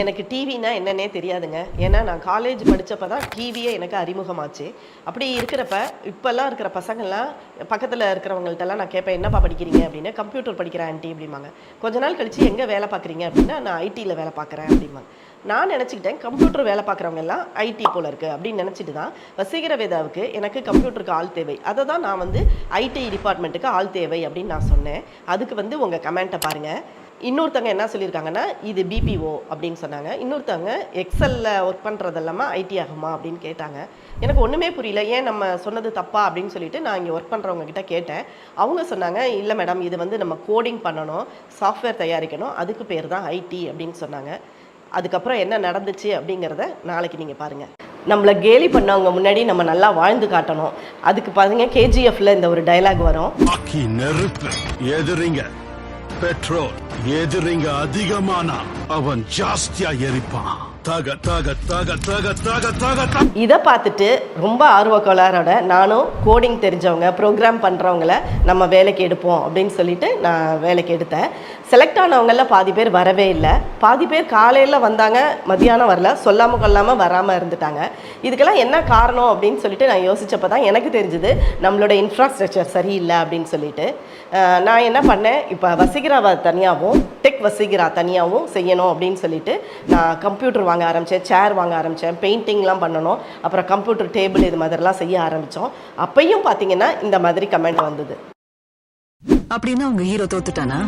எனக்கு டிவினா என்னன்னே தெரியாதுங்க. ஏன்னா நான் காலேஜ் படித்தப்ப தான் டிவியே எனக்கு அறிமுகமாச்சு. அப்படி இருக்கிறப்ப இப்போல்லாம் இருக்கிற பசங்கள்லாம் பக்கத்தில் இருக்கிறவங்கள்ட்டலாம் நான் கேட்பேன் என்னப்பா படிக்கிறீங்க? அப்படின்னு கம்ப்யூட்டர் படிக்கிறேன் ஆண்டி அப்படிம்பாங்க. கொஞ்ச நாள் கழித்து எங்கே வேலை பார்க்குறீங்க? அப்படின்னா நான் ஐடியில் வேலை பார்க்குறேன் அப்படிம்பாங்க. நான் நினச்சிக்கிட்டேன் கம்ப்யூட்டர் வேலை பார்க்குறவங்க எல்லாம் ஐடி போல இருக்குது அப்படின்னு நினச்சிட்டு தான் வசீகர வேதாவுக்கு எனக்கு கம்ப்யூட்டருக்கு ஆள் தேவை. அதை தான் நான் வந்து ஐடி டிபார்ட்மெண்ட்டுக்கு ஆள் தேவை அப்படின்னு நான் சொன்னேன். அதுக்கு வந்து உங்கள் கமெண்ட்டை பாருங்கள் இன்னொருத்தவங்க என்ன சொல்லியிருக்காங்கன்னா இது பிபிஓ அப்படின்னு சொன்னாங்க. இன்னொருத்தவங்க எக்ஸலில் ஒர்க் பண்ணுறது இல்லாமல் ஐடி ஆகுமா அப்படின்னு கேட்டாங்க. எனக்கு ஒன்றுமே புரியல. ஏன் நம்ம சொன்னது தப்பா அப்படின்னு சொல்லிட்டு நான் இங்கே ஒர்க் பண்ணுறவங்க கிட்ட கேட்டேன். அவங்க சொன்னாங்க இல்லை மேடம் இது வந்து நம்ம கோடிங் பண்ணணும் சாஃப்ட்வேர் தயாரிக்கணும். அதுக்கு பேர் தான் ஐடி அப்படின்னு சொன்னாங்க. அதுக்கப்புறம் என்ன நடந்துச்சு அப்படிங்கிறத நாளைக்கு நீங்கள் பாருங்கள் நம்மளை கேலி பண்ணவங்க முன்னாடி நம்ம நல்லா வாழ்ந்து காட்டணும். அதுக்கு பாருங்க கேஜிஎஃப்ல இந்த ஒரு டயலாக் வரும். நெருப்பு எதிரிங்க பெட்ரோல் எதிரிங்க அதிகமானா அவன் ஜாஸ்தியா எரிப்பான். இதை பார்த்துட்டு ரொம்ப ஆர்வக்கோளாரோட நானும் கோடிங் தெரிஞ்சவங்க ப்ரோக்ராம் பண்ணுறவங்கள நம்ம வேலைக்கு எடுப்போம் அப்படின்னு சொல்லிட்டு நான் வேலைக்கு எடுத்தேன். செலக்ட் ஆனவங்களில் பாதி பேர் வரவே இல்லை. பாதி பேர் காலையில் வந்தாங்க மதியானம் வரல. சொல்லாமல் கொள்ளாமல் வராமல் இருந்துட்டாங்க. இதுக்கெல்லாம் என்ன காரணம் அப்படின்னு சொல்லிட்டு நான் யோசித்தப்போ தான் எனக்கு தெரிஞ்சுது நம்மளோட இன்ஃப்ராஸ்ட்ரக்சர் சரியில்லை அப்படின்னு சொல்லிட்டு. நான் என்ன பண்ணேன் இப்போ வசீகராவை தனியாகவும் டெக் வசீகரா தனியாகவும் செய்யணும் அப்படின்னு சொல்லிட்டு நான் கம்ப்யூட்டர் வாங்க ஆரம்பித்தேன் சேர் வாங்க ஆரம்பித்தேன் பெயிண்டிங்லாம் பண்ணணும் அப்புறம் கம்ப்யூட்டர் டேபிள் இது மாதிரிலாம் செய்ய ஆரம்பித்தோம் அப்பையும் பார்த்தீங்கன்னா இந்த மாதிரி கமெண்ட் வந்தது. அப்படின்னா உங்க ஹீரோ தோத்துட்டானா?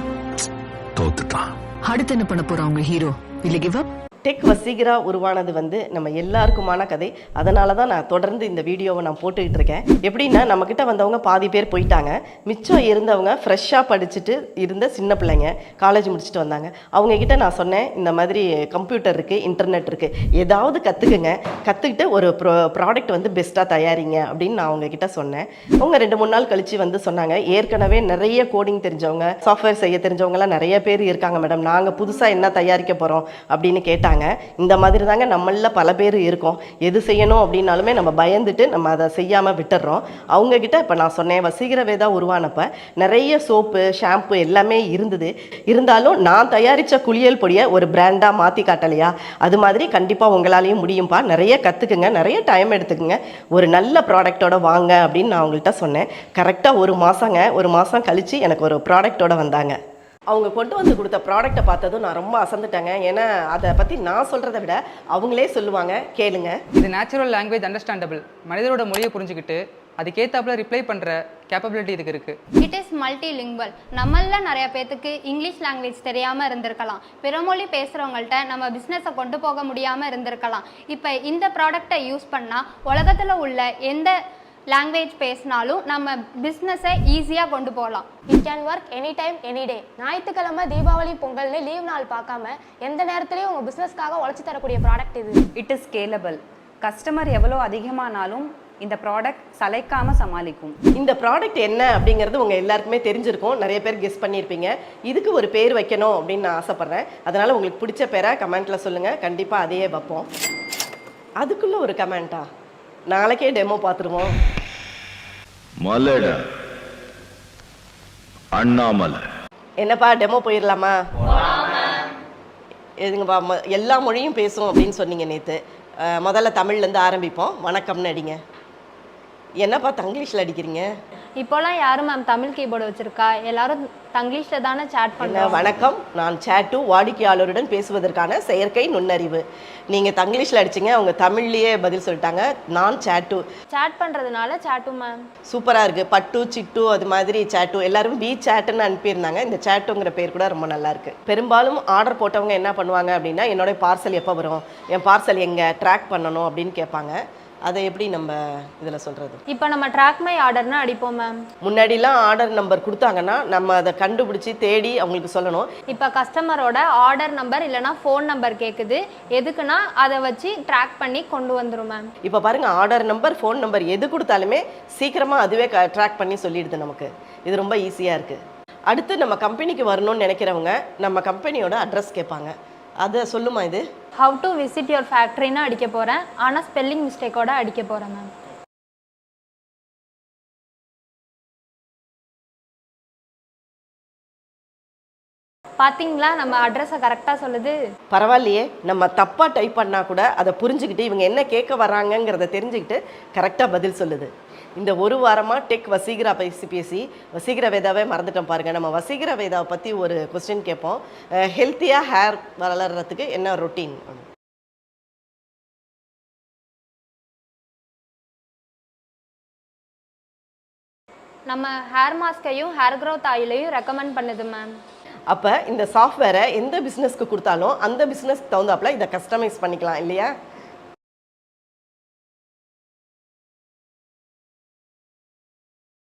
தோத்துட்டான். அடுத்து என்ன பண்ண போறா உங்க ஹீரோ இல்ல கிவ் அப் டெக் வசீகரா உருவானது வந்து நம்ம எல்லாருக்குமான கதை. அதனால தான் நான் தொடர்ந்து இந்த வீடியோவை நான் போட்டுக்கிட்டு இருக்கேன். எப்படின்னா நம்மக்கிட்ட வந்தவங்க பாதி பேர் போயிட்டாங்க. மிச்சம் இருந்தவங்க ஃப்ரெஷ்ஷாக படிச்சுட்டு இருந்த சின்ன பிள்ளைங்க காலேஜ் முடிச்சுட்டு வந்தாங்க. அவங்க கிட்ட நான் சொன்னேன் இந்த மாதிரி கம்ப்யூட்டர் இருக்குது இன்டர்நெட் இருக்குது ஏதாவது கற்றுக்குங்க கற்றுக்கிட்டு ஒரு ப்ரோ ப்ராடக்ட் வந்து பெஸ்ட்டாக தயாரிங்க அப்படின்னு நான் அவங்கக்கிட்ட சொன்னேன். அவங்க ரெண்டு மூணு நாள் கழித்து வந்து சொன்னாங்க ஏற்கனவே நிறைய கோடிங் தெரிஞ்சவங்க சாஃப்ட்வேர் செய்ய தெரிஞ்சவங்கலாம் நிறைய பேர் இருக்காங்க மேடம் நாங்கள் புதுசாக என்ன தயாரிக்க போகிறோம் அப்படின்னு கேட்டாங்க. இந்த மாதிரி தாங்க நம்மளில் பல பேர் இருக்கோம். எது செய்யணும் அப்படின்னாலுமே நம்ம பயந்துட்டு நம்ம அதை செய்யாமல் விட்டுடுறோம் அவங்கக்கிட்ட இப்போ நான் சொன்னேன் வசீகர வேதா உருவானப்போ நிறைய சோப்பு ஷாம்பு எல்லாமே இருந்தது. இருந்தாலும் நான் தயாரித்த குளியல் பொடியை ஒரு பிராண்டாக மாற்றி காட்டலையா? அது மாதிரி கண்டிப்பாக உங்களாலையும் முடியும்ப்பா நிறைய கற்றுக்குங்க நிறைய டைம் எடுத்துக்குங்க. ஒரு நல்ல ப்ராடக்டோட வாங்க அப்படின்னு நான் அவங்கள்ட்ட சொன்னேன். கரெக்டாக ஒரு மாதங்க ஒரு மாதம் கழித்து எனக்கு ஒரு ப்ராடக்டோட வந்தாங்க. அவங்க கொண்டு வந்து கொடுத்த ப்ராடக்ட்டை பார்த்ததும் நான் ரொம்ப அசந்துட்டேங்க. ஏன்னா அதை பற்றி நான் சொல்கிறத விட அவங்களே சொல்லுவாங்க. கேளுங்க. இது நேச்சுரல் லாங்குவேஜ் அண்டர்ஸ்டாண்டபிள் மனிதரோட மொழியை புரிஞ்சுக்கிட்டு அதுக்கேத்தாப்புல ரிப்ளை பண்ற கேப்பபிலிட்டி இதுக்கு இருக்கு. இட் இஸ் மல்டிலிங்குவல் நம்மள நிறைய பேத்துக்கு இங்கிலீஷ் லாங்குவேஜ் தெரியாமல் இருந்திருக்கலாம். பிறமொழி பேசுகிறவங்கள்ட்ட நம்ம பிஸ்னஸை கொண்டு போக முடியாமல் இருந்திருக்கலாம். இப்போ இந்த ப்ராடக்டை யூஸ் பண்ணால் உலகத்தில் உள்ள எந்த லாங்குவேஜ் பேசினாலும் நம்ம பிஸ்னஸை ஈஸியாக கொண்டு போகலாம். It can work any time any day ஞாயிற்றுக்கிழமை தீபாவளி பொங்கல்னு லீவ் நாள் பார்க்காம எந்த நேரத்துலையும் உங்கள் பிஸ்னஸ்க்காக உழைச்சி தரக்கூடிய ப்ராடக்ட் இது. இட் இஸ் ஸ்கேலபிள் கஸ்டமர் எவ்வளோ அதிகமானாலும் இந்த ப்ராடக்ட் சளைக்காம சமாளிக்கும். இந்த ப்ராடக்ட் என்ன அப்படிங்கிறது உங்கள் எல்லாருக்குமே தெரிஞ்சிருக்கும். நிறைய பேர் கெஸ் பண்ணியிருப்பீங்க. இதுக்கு ஒரு பேர் வைக்கணும் அப்படின்னு நான் ஆசைப்பட்றேன். அதனால் உங்களுக்கு பிடிச்ச பேரை கமெண்ட்டில் சொல்லுங்கள் கண்டிப்பாக அதையே வைப்போம். அதுக்குள்ளே ஒரு கமெண்ட்டா நாளைக்கே டெமோ பார்த்துருவோம். மலட. அண்ணாமலை. என்னப்பா டெமோ போயிடலாமா எதுங்கப்பா எல்லா மொழியும் பேசும் அப்படின்னு சொன்னீங்க நேற்று முதல்ல தமிழ்லேருந்து ஆரம்பிப்போம். வணக்கம்னு அடிங்க. என்னப்பா தங்கிலீஷில் அடிக்கிறீங்க? இப்போலாம் யாரும் மேம் தமிழ் கீபோர்டு வச்சிருக்கா? எல்லாரும் தங்கிலீஷில் தானே சேட் பண்ணுறோம் வணக்கம். நான் சேட்டு வாடிக்கையாளருடன் பேசுவதற்கான செயற்கை நுண்ணறிவு. நீங்கள் தங்கிலீஷில் அடிச்சீங்க அவங்க தமிழ்லேயே பதில் சொல்லிட்டாங்க. நான் சேட்டு. சேட் பண்ணுறதுனால சேட்டும் மேம் சூப்பராக இருக்குது பட்டு சிட்டு அது மாதிரி சேட்டு எல்லாரும் பி சேட்டுன்னு அனுப்பியிருந்தாங்க. இந்த சேட்டுங்கிற பேர் கூட ரொம்ப நல்லா இருக்கு. பெரும்பாலும் ஆர்டர் போட்டவங்க என்ன பண்ணுவாங்க அப்படின்னா என்னோட பார்சல் எப்போ வரும்? என் பார்சல் எங்கே? ட்ராக் பண்ணணும் அப்படின்னு கேட்பாங்க. அதை எப்படி நம்ம இதில் சொல்கிறது இப்போ நம்ம ட்ராக் மை ஆர்டர்னு அடிப்போம் மேம் முன்னாடிலாம் ஆர்டர் நம்பர் கொடுத்தாங்கன்னா நம்ம அதை கண்டுபிடிச்சி தேடி அவங்களுக்கு சொல்லணும். இப்போ கஸ்டமரோட ஆர்டர் நம்பர் இல்லைனா ஃபோன் நம்பர் கேட்குது எதுக்குன்னா அதை வச்சு ட்ராக் பண்ணி கொண்டு வந்துரும் மேம் இப்போ பாருங்க ஆர்டர் நம்பர் ஃபோன் நம்பர் எது கொடுத்தாலுமே சீக்கிரமாக அதுவே ட்ராக் பண்ணி சொல்லிடுது நமக்கு. இது ரொம்ப ஈஸியாக இருக்குது அடுத்து நம்ம கம்பெனிக்கு வரணும்னு நினைக்கிறவங்க நம்ம கம்பெனியோட அட்ரஸ் கேட்பாங்க. அதை சொல்லுமா இது? ஹவ் டு விசிட் யுவர் ஃபேக்ட்ரின்னு அடிக்க போகிறேன் ஆனால் ஸ்பெல்லிங் மிஸ்டேக்கோட அடிக்க போகிறேன் மேம் பாத்தீங்களா? நம்ம அட்ரஸை கரெக்டாக சொல்லுது. பரவாயில்லையே. நம்ம தப்பாக டைப் பண்ணால் கூட அதை புரிஞ்சுக்கிட்டு இவங்க என்ன கேட்க வராங்கங்கிறத தெரிஞ்சுக்கிட்டு கரெக்டாக பதில் சொல்லுது. இந்த ஒரு வாரமாக டெக் வசீகரா பேசி பேசி வசீகர வேதாவே மறந்துட்டோம் பாருங்கள் நம்ம வசீகர வேதாவை பற்றி ஒரு கொஸ்டின் கேட்போம். ஹெல்த்தியாக ஹேர் வளர்கிறதுக்கு என்ன ரொட்டீன் நம்ம ஹேர் மாஸ்கையும் ஹேர் growth ஆயிலையும் ரெக்கமெண்ட் பண்ணுது மேம் அப்போ இந்த சாஃப்ட்வேரை எந்த பிஸ்னஸ்க்கு கொடுத்தாலும் அந்த பிஸ்னஸ்க்கு தகுந்தாப்புல இதை கஸ்டமைஸ் பண்ணிக்கலாம் இல்லையா?